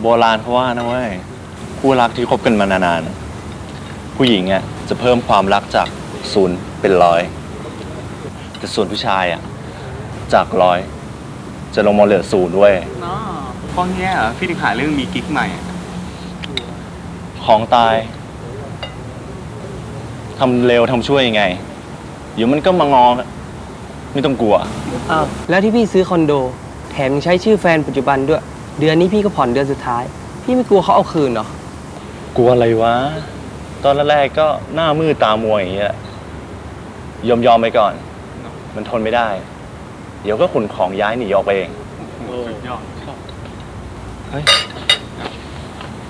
โบราณเขาว่านะเว้ยคู่รักที่คบกันมานานๆผู้หญิงอะจะเพิ่มความรักจากศูนย์เป็นร้อยแต่ส่วนผู้ชายอะจากร้อยจะลงมาเหลือศูนย์ด้วยอ๋อเพราะเงี้ยเหรอพี่ถึงหาเรื่องมีกิ๊กใหม่อะของตายทำเร็วทำช่วยยังไงเดี๋ยวมันก็มางอไม่ต้องกลัว อ้าวแล้วที่พี่ซื้อคอนโด แถมยังใช้ชื่อแฟนปัจจุบันด้วย เดือนนี้พี่ก็ผ่อนเดือนสุดท้าย พี่ไม่กลัวเขาเอาคืนเหรอ กลัวอะไรวะ ตอนแรกๆก็หน้ามืดตามัวอย่างเงี้ยยอมยอมๆไปก่อน มันทนไม่ได้ เดี๋ยวก็ขนของย้ายหนีออกไปเอง สุดยอดเฮ้ย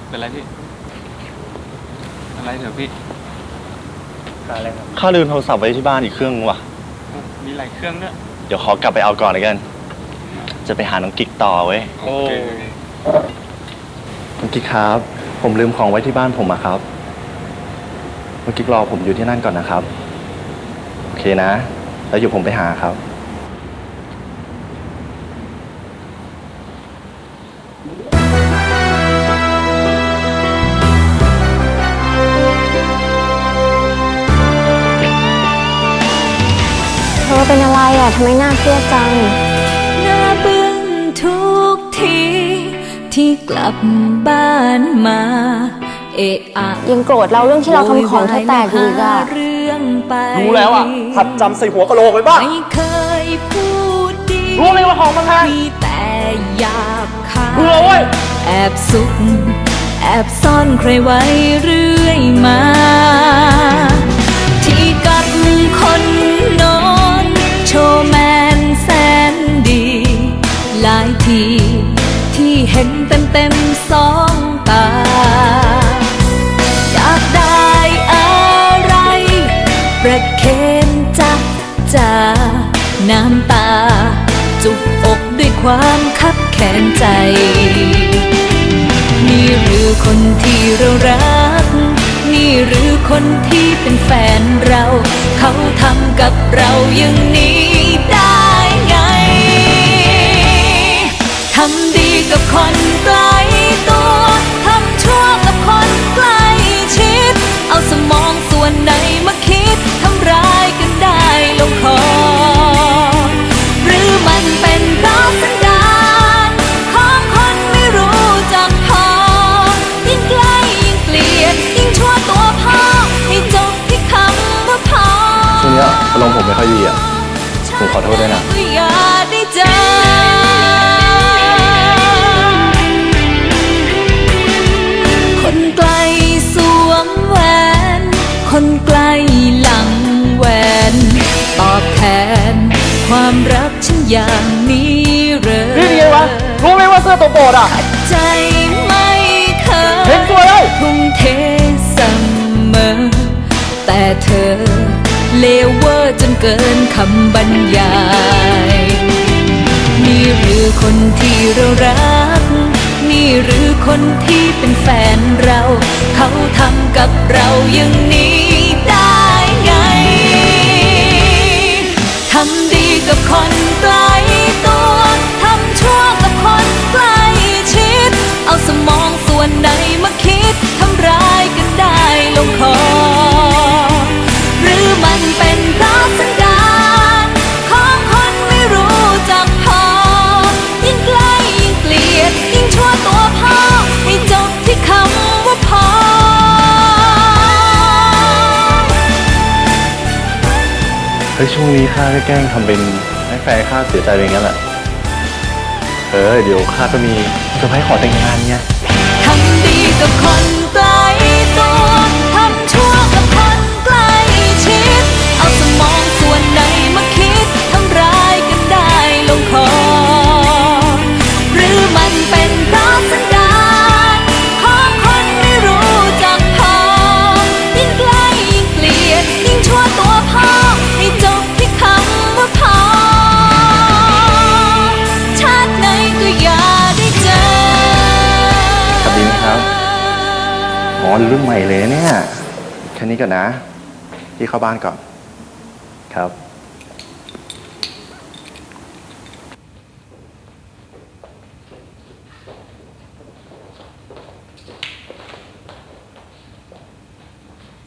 เป็นไรพี่ อะไรเถอะพี่ข้าลืมโทรศัพท์ไว้ที่บ้านอีกเครื่องนึงว่ะ มีหลายเครื่องด้วย เดี๋ยวขอกลับไปเอาก่อนเลยกัน จะไปหาน้องกิ๊กต่อเว้ยโอ้น้องกิ๊กครับ ผมลืมของไว้ที่บ้านผมอะครับน้องกิ๊กรอผมอยู่ที่นั่นก่อนนะครับ โอเคนะ แล้วอยู่ผมไปหาครับ เธอเป็นอะไรอะทำไมหน้าเครียดจัง ที่กลับบ้านมา เอะอะยังโกรธเราเรื่องที่เราทำของเธอแตกอีกอะหาเรื่องไปรู้แล้วอะหัดจำใส่หัวกะโหลกไว้บ้างไม่เคยพูดดีรู้ไหมว่าของมันแพงมีแต่อยากขายเบื่อเว้ยแอบซุก แอบซ่อนใครไว้เรื่อ เต็มสองตา อยากได้อะไร ประเคนจักจาน้ำตา จุกอกด้วยความคับแค้นใจ นี่หรือคนที่เรารัก นี่หรือคนที่เป็นแฟนเรา เขาทำกับเราอย่างนี้ได้ไงทำด กับคนใกลตัว ทำชั่วกับคนใกล้ชิด เอาสมองส่วนไหนมาคิด ทำร้ายกันได้ลงคอ หรือมันเป็นเพราะสันดานของคนไม่รู้จักพอ ยิ่งใกล้ยิ่งเกลียด ยิ่งชั่วตัวพ่อ ให้จบที่คำว่าพอช่วงนี้อารมณ์ผมไม่ค่อยดีอะ ผมขอโทษด้วยนะ ความรักฉันอย่างนี้เหรอนี่ไงวะรู้ไหมว่าเสื้อตัวโปรดอะใจไม่เคยเห็นตัวเลยทุ่มเทเสมอ แต่เธอ เลวเวอร์จนเกินคำบรรยาย นี่หรือคนที่เรารัก นี่หรือคนที่เป็นแฟนเรา เขาทำกับเราอย่างนี้ได้ไงทำดี กับคนใกล้ ช่วงนี้ข้าก็แกล้งทำเป็นให้แฟนข้าเสียใจไปงั้นแหละ เออ เดี๋ยวข้าก็มีเซอร์ไพรส์ขอแต่งงานไง ทำดีกับคน อนรุ่นใหม่เลยเนี่ย แค่นี้ก่อนนะ พี่เข้าบ้านก่อน ครับ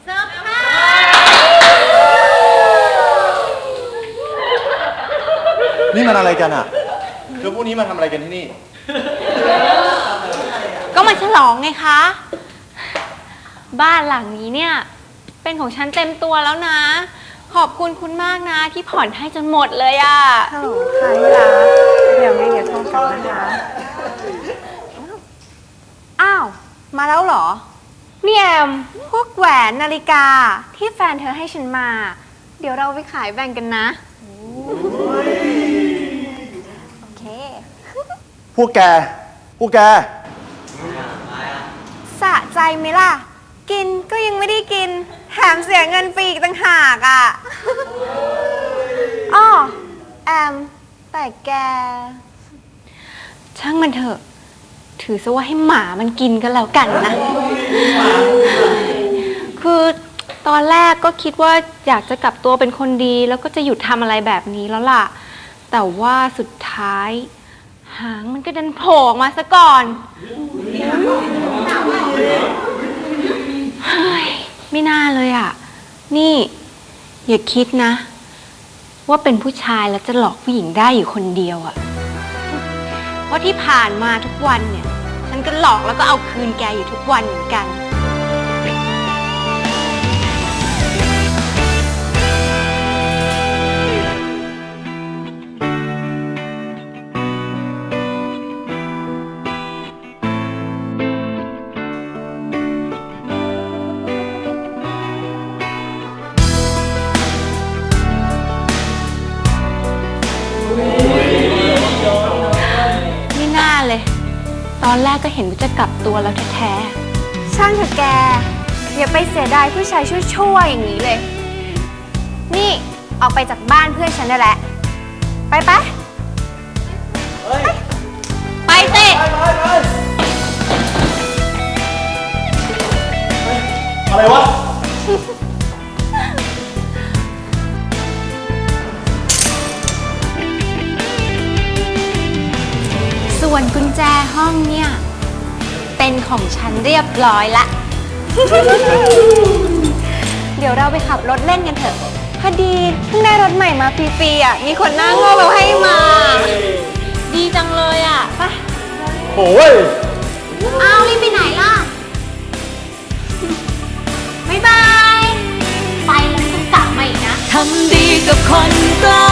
เซอร์ไพรส์นี่มันอะไรกันอะแล้วพวกนี้มาทำอะไรกันที่นี่ ก็มาฉลองไงคะ บ้านหลังนี้เนี่ย เป็นของฉันเต็มตัวแล้วนะ ขอบคุณคุณมากนะ ที่ผ่อนให้จนหมดเลยอะฮัลโหลค่ะที่รักเดี๋ยวไงเดี๋ยวโทรกลับนะคะ อ้าว มาแล้วเหรอ เนี่ยแอมพวกแหวนนาฬิกาที่แฟนเธอให้ฉันมา เดี๋ยวเราไปขายแบ่งกันนะ โอเค พวกแก พวกแก สะใจไหมล่ะ กินก็ยังไม่ได้กิน แถมเสียเงินฟรีอีกต่างหากอะอ้อแอม แต่แก ช่างมันเถอะ ถือซะว่าให้หมามันกินก็แล้วกันนะ คือตอนแรกก็คิดว่าอยากจะกลับตัวเป็นคนดี แล้วก็จะหยุดทำอะไรแบบนี้แล้วล่ะ แต่ว่าสุดท้าย หางมันก็ดันโผล่ออกมาซะก่อนเฮ้ ยไม่น่าเลยอะ นี่อย่าคิดนะ ว่าเป็นผู้ชายแล้วจะหลอกผู้หญิงได้อยู่คนเดียวอะเพราะที่ผ่านมาทุกวันเนี่ย ฉันก็หลอกแล้วก็เอาคืนแกอยู่ทุกวันเหมือนกัน อนแรกก็เห็นว่าจะกลับตัวแล้วแท้ช่างเถอะแก อย่าไปเสียดายผู้ชายชั่วๆอย่างนี้เลย นี่ออกไปจากบ้านเพื่อนฉันได้แล้ว ไปปะๆไปสิอะไรวะ ส่วนกุญแจห้องเนี่ยเป็น ของฉันเรียบร้อยละ เดี๋ยวเราไปขับรถเล่นกันเถอะ พอดีเพิ่งได้รถใหม่มาฟรีๆอะ มีคนหน้าโง่เราให้มา ดีจังเลยอะโอ้ยอ้าวรีบไปไหนล่ะ บ๊ายบาย ไปแล้วต้องกลับมาอีกนะ ทำดีกับคนใกล้ตัวทำชั่วกับคนใกล้ชิดเอา